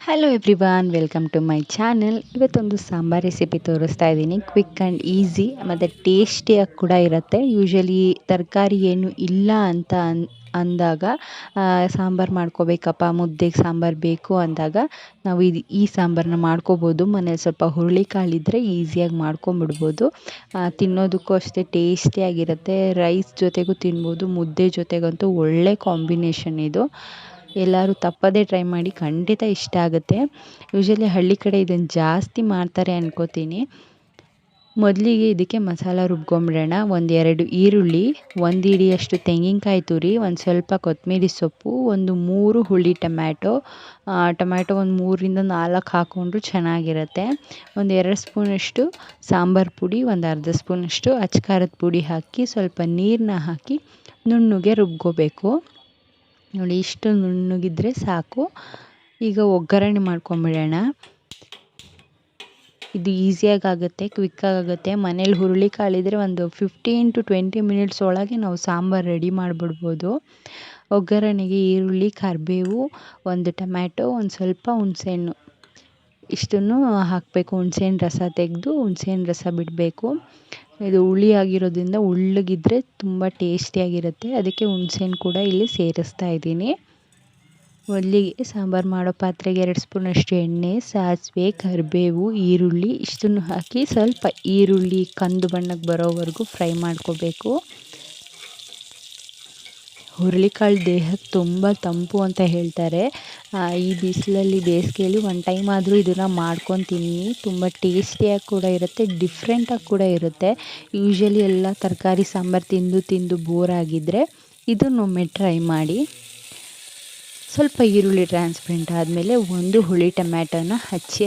Hello everyone welcome to my channel ಇವತ್ತೊಂದು sambar recipe ತೋರಿಸ್ತಾ ಇದ್ದೀನಿ. ಕ್ವಿಕ್ ಆ್ಯಂಡ್ ಈಸಿ ಮತ್ತು ಟೇಸ್ಟಿಯಾಗಿ ಕೂಡ ಇರುತ್ತೆ. ಯೂಶಲಿ ತರಕಾರಿ ಏನು ಇಲ್ಲ ಅಂತ ಅನ್, ಅಂದಾಗ ಸಾಂಬಾರು ಮಾಡ್ಕೋಬೇಕಪ್ಪ, ಮುದ್ದೆಗೆ ಸಾಂಬಾರು ಬೇಕು ಅಂದಾಗ ನಾವು ಇದು, ಈ ಸಾಂಬಾರನ್ನ ಮಾಡ್ಕೋಬೋದು. ಮನೇಲಿ ಸ್ವಲ್ಪ ಹುರುಳಿಕಾಳಿದ್ರೆ ಈಸಿಯಾಗಿ ಮಾಡ್ಕೊಂಬಿಡ್ಬೋದು ತಿನ್ನೋದಕ್ಕೂ ಅಷ್ಟೇ ಟೇಸ್ಟಿಯಾಗಿರುತ್ತೆ ರೈಸ್ ಜೊತೆಗೂ ತಿನ್ಬೋದು, ಮುದ್ದೆ ಜೊತೆಗಂತೂ ಒಳ್ಳೆ ಕಾಂಬಿನೇಷನ್ ಇದು. ಎಲ್ಲರೂ ತಪ್ಪದೇ ಟ್ರೈ ಮಾಡಿ ಖಂಡಿತ ಇಷ್ಟ ಆಗುತ್ತೆ. ಯೂಶ್ವಲಿ ಹಳ್ಳಿ ಕಡೆ ಇದನ್ನು ಜಾಸ್ತಿ ಮಾಡ್ತಾರೆ ಅನ್ಕೋತೀನಿ. ಮೊದಲಿಗೆ ಇದಕ್ಕೆ ಮಸಾಲ ರುಬ್ಕೊಂಬಿಡೋಣ. ಒಂದು ಎರಡು ಈರುಳ್ಳಿ, ಒಂದು ಇಡಿಯಷ್ಟು ತೆಂಗಿನಕಾಯಿ ತುರಿ, ಒಂದು ಸ್ವಲ್ಪ ಕೊತ್ತಂಬರಿ ಸೊಪ್ಪು, ಒಂದು ಮೂರು ಹುಳಿ ಟೊಮ್ಯಾಟೊ. ಟೊಮ್ಯಾಟೊ ಒಂದು ಮೂರರಿಂದ ನಾಲ್ಕು ಹಾಕ್ಕೊಂಡ್ರೂ ಚೆನ್ನಾಗಿರುತ್ತೆ. ಒಂದು ಎರಡು ಸ್ಪೂನಷ್ಟು ಸಾಂಬಾರು ಪುಡಿ, ಒಂದು ಅರ್ಧ ಸ್ಪೂನಷ್ಟು ಅಚ್ಕಾರದ ಪುಡಿ ಹಾಕಿ, ಸ್ವಲ್ಪ ನೀರನ್ನ ಹಾಕಿ ನುಣ್ಣಗೆ ರುಬ್ಕೋಬೇಕು. ನೋಡಿ, ಇಷ್ಟು ನುಣ್ಣಗಿದ್ರೆ ಸಾಕು. ಈಗ ಒಗ್ಗರಣೆ ಮಾಡ್ಕೊಂಬಿಡೋಣ. ಇದು ಈಸಿಯಾಗಿ ಆಗುತ್ತೆ ಕ್ವಿಕ್ಕಾಗಿ ಆಗುತ್ತೆ. ಮನೇಲಿ ಹುರುಳಿಕಾಳಿದ್ರೆ ಒಂದು ಫಿಫ್ಟೀನ್ ಟು ಟ್ವೆಂಟಿ ಮಿನಿಟ್ಸ್ ಒಳಗೆ ನಾವು ಸಾಂಬಾರು ರೆಡಿ ಮಾಡಿಬಿಡ್ಬೋದು. ಒಗ್ಗರಣೆಗೆ ಈರುಳ್ಳಿ, ಕರಿಬೇವು, ಒಂದು ಟೊಮ್ಯಾಟೊ, ಒಂದು ಸ್ವಲ್ಪ ಹುಣಸೆಹಣ್ಣು. ಇಷ್ಟನ್ನು ಹಾಕಬೇಕು. ಹುಣ್ಸೆಹಣ್ಣು ರಸ ತೆಗೆದು ಹುಣ್ಸೆಹಣ್ಣು ರಸ ಬಿಡಬೇಕು. ಇದು ಹುಳಿ ಆಗಿರೋದ್ರಿಂದ ಉಳ್ಳಗಿದ್ರೆ ತುಂಬ ಟೇಸ್ಟಿಯಾಗಿರುತ್ತೆ ಅದಕ್ಕೆ ಹುಣ್ಸೆಹಣ್ಣು ಕೂಡ ಇಲ್ಲಿ ಸೇರಿಸ್ತಾ ಇದ್ದೀನಿ. ಒಲ್ಲಿಗೆ ಸಾಂಬಾರು ಮಾಡೋ ಪಾತ್ರೆಗೆ ಎರಡು ಸ್ಪೂನಷ್ಟು ಎಣ್ಣೆ, ಸಾಸಿವೆ, ಕರಿಬೇವು, ಈರುಳ್ಳಿ, ಇಷ್ಟನ್ನು ಹಾಕಿ ಸ್ವಲ್ಪ ಈರುಳ್ಳಿ ಕಂದು ಬಣ್ಣಕ್ಕೆ ಬರೋವರೆಗೂ ಫ್ರೈ ಮಾಡ್ಕೋಬೇಕು. ಹುರುಳಿಕಾಳು ದೇಹಕ್ಕೆ ತುಂಬ ತಂಪು ಅಂತ ಹೇಳ್ತಾರೆ. ಈ ಬಿಸಿಲಲ್ಲಿ ಬೇಸಿಗೆಯಲ್ಲಿ ಒನ್ ಟೈಮ್ ಆದರೂ ಇದನ್ನು ಮಾಡ್ಕೊಂಡು ತಿನ್ನಿ. ತುಂಬ ಟೇಸ್ಟಿಯಾಗಿ ಕೂಡ ಇರುತ್ತೆ ಡಿಫ್ರೆಂಟಾಗಿ ಕೂಡ ಇರುತ್ತೆ. ಯೂಶ್ವಲಿ ಎಲ್ಲ ತರಕಾರಿ, ಸಾಂಬಾರು ತಿಂದು ತಿಂದು ಬೋರ್ ಆಗಿದ್ದರೆ ಇದನ್ನೊಮ್ಮೆ ಟ್ರೈ ಮಾಡಿ. ಸ್ವಲ್ಪ ಈರುಳ್ಳಿ ಟ್ರಾನ್ಸ್ಪರೆಂಟ್ ಆದಮೇಲೆ ಒಂದು ಹುಳಿ ಟೊಮ್ಯಾಟೋನ ಹಚ್ಚಿ,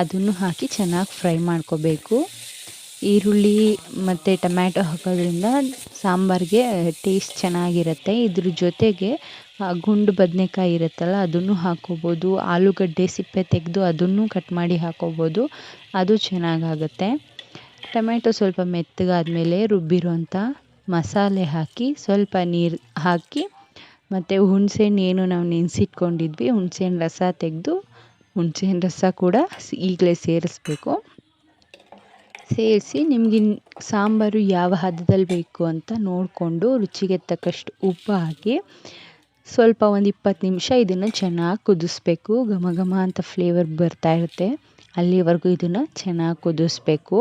ಅದನ್ನು ಹಾಕಿ ಚೆನ್ನಾಗಿ ಫ್ರೈ ಮಾಡ್ಕೋಬೇಕು. ಈರುಳ್ಳಿ ಮತ್ತು ಟೊಮ್ಯಾಟೊ ಹಾಕೋದ್ರಿಂದ ಸಾಂಬಾರಿಗೆ ಟೇಸ್ಟ್ ಚೆನ್ನಾಗಿರುತ್ತೆ. ಇದ್ರ ಜೊತೆಗೆ ಗುಂಡು ಬದನೆಕಾಯಿ ಇರುತ್ತಲ್ಲ, ಅದನ್ನು ಹಾಕ್ಕೋಬೋದು ಆಲೂಗಡ್ಡೆ ಸಿಪ್ಪೆ ತೆಗೆದು ಅದನ್ನು ಕಟ್ ಮಾಡಿ ಹಾಕ್ಕೋಬೋದು ಅದು ಚೆನ್ನಾಗಾಗುತ್ತೆ. ಟೊಮ್ಯಾಟೊ ಸ್ವಲ್ಪ ಮೆತ್ತಗಾದಮೇಲೆ ರುಬ್ಬಿರೋಂಥ ಮಸಾಲೆ ಹಾಕಿ, ಸ್ವಲ್ಪ ನೀರು ಹಾಕಿ, ಮತ್ತು ಹುಣಸೆಹಣ್ಣು ಏನು ನಾವು ನೆನೆಸಿಟ್ಕೊಂಡಿದ್ವಿ, ಹುಣಸೆಹಣ್ಣು ರಸ ತೆಗೆದು, ಹುಣಸೆಹಣ್ಣು ರಸ ಕೂಡ ಈಗಲೇ ಸೇರಿಸ್ಬೇಕು. ಸೇರಿಸಿ ನಿಮ್ಗೆ ಸಾಂಬಾರು ಯಾವ ಹದದಲ್ಲಿ ಬೇಕು ಅಂತ ನೋಡಿಕೊಂಡು ರುಚಿಗೆ ತಕ್ಕಷ್ಟು ಉಪ್ಪು ಹಾಕಿ ಸ್ವಲ್ಪ ಒಂದು ಇಪ್ಪತ್ತು ನಿಮಿಷ ಇದನ್ನು ಚೆನ್ನಾಗಿ ಕುದಿಸ್ಬೇಕು. ಘಮ ಘಮ ಅಂತ ಫ್ಲೇವರ್ ಬರ್ತಾ ಇರುತ್ತೆ. ಅಲ್ಲಿವರೆಗೂ ಇದನ್ನು ಚೆನ್ನಾಗಿ ಕುದಿಸ್ಬೇಕು.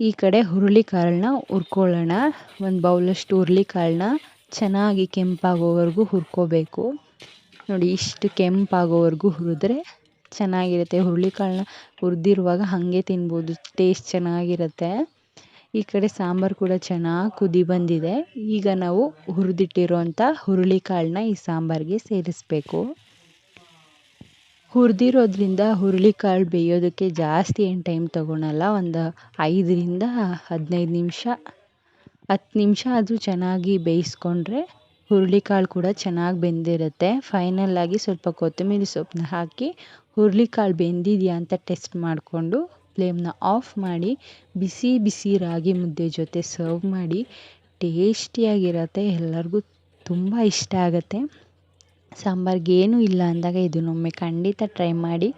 ಈ ಕಡೆ ಹುರುಳಿಕಾಳನ್ನ ಹುರ್ಕೊಳ್ಳೋಣ. ಒಂದು ಬೌಲಷ್ಟು ಹುರುಳಿಕಾಳನ್ನ ಚೆನ್ನಾಗಿ ಕೆಂಪಾಗೋವರೆಗೂ ಹುರ್ಕೋಬೇಕು. ನೋಡಿ ಇಷ್ಟು ಕೆಂಪಾಗೋವರೆಗೂ ಹುರಿದ್ರೆ ಚೆನ್ನಾಗಿರುತ್ತೆ. ಹುರುಳಿಕಾಳನ್ನ ಹುರಿದಿರುವಾಗ ಹಾಗೆ ತಿನ್ಬೋದು. ಟೇಸ್ಟ್ ಚೆನ್ನಾಗಿರುತ್ತೆ. ಈ ಕಡೆ ಸಾಂಬಾರು ಕೂಡ ಚೆನ್ನಾಗಿ ಕುದಿ ಬಂದಿದೆ. ಈಗ ನಾವು ಹುರಿದಿಟ್ಟಿರೋಂಥ ಹುರುಳಿಕಾಳನ್ನ ಈ ಸಾಂಬಾರಿಗೆ ಸೇರಿಸ್ಬೇಕು. ಹುರಿದಿರೋದ್ರಿಂದ ಹುರುಳಿಕಾಳು ಬೇಯೋದಕ್ಕೆ ಜಾಸ್ತಿ ಏನು ಟೈಮ್ ತೊಗೊಳಲ್ಲ. ಒಂದು ಐದರಿಂದ ಹದಿನೈದು ನಿಮಿಷ, ಹತ್ತು ನಿಮಿಷ ಆದರೂ ಚೆನ್ನಾಗಿ ಬೇಯಿಸ್ಕೊಂಡ್ರೆ ಹುರುಳಿಕಾಳು ಕೂಡ ಚೆನ್ನಾಗಿ ಬೆಂದಿರುತ್ತೆ. ಫೈನಲ್ಲಾಗಿ ಸ್ವಲ್ಪ ಕೊತ್ತಂಬರಿ ಸೊಪ್ಪನ್ನ ಹಾಕಿ ಹುರುಳಿಕಾಳು ಬೆಂದಿದೆಯಾ ಅಂತ ಟೆಸ್ಟ್ ಮಾಡಿಕೊಂಡು ಫ್ಲೇಮ್ನ ಆಫ್ ಮಾಡಿ ಬಿಸಿ ಬಿಸಿ ರಾಗಿ ಮುದ್ದೆ ಜೊತೆ ಸರ್ವ್ ಮಾಡಿ ಟೇಸ್ಟಿಯಾಗಿರುತ್ತೆ ಎಲ್ಲರಿಗೂ ತುಂಬ ಇಷ್ಟ ಆಗುತ್ತೆ. ಸಾಂಬಾರ್ಗೆ ಏನೂ ಇಲ್ಲ ಅಂದಾಗ ಇದನ್ನೊಮ್ಮೆ ಖಂಡಿತ ಟ್ರೈ ಮಾಡಿ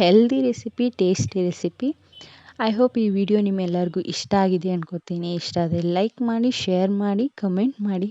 healthy recipe tasty recipe I hope ಈ ವಿಡಿಯೋ ನಿಮ್ಮೆಲ್ಲರಿಗೂ ಇಷ್ಟ ಆಗಿದೆ ಅನ್ಕೋತೀನಿ. ಇಷ್ಟ ಆದರೆ ಲೈಕ್ ಮಾಡಿ ಶೇರ್ ಮಾಡಿ ಕಮೆಂಟ್ ಮಾಡಿ.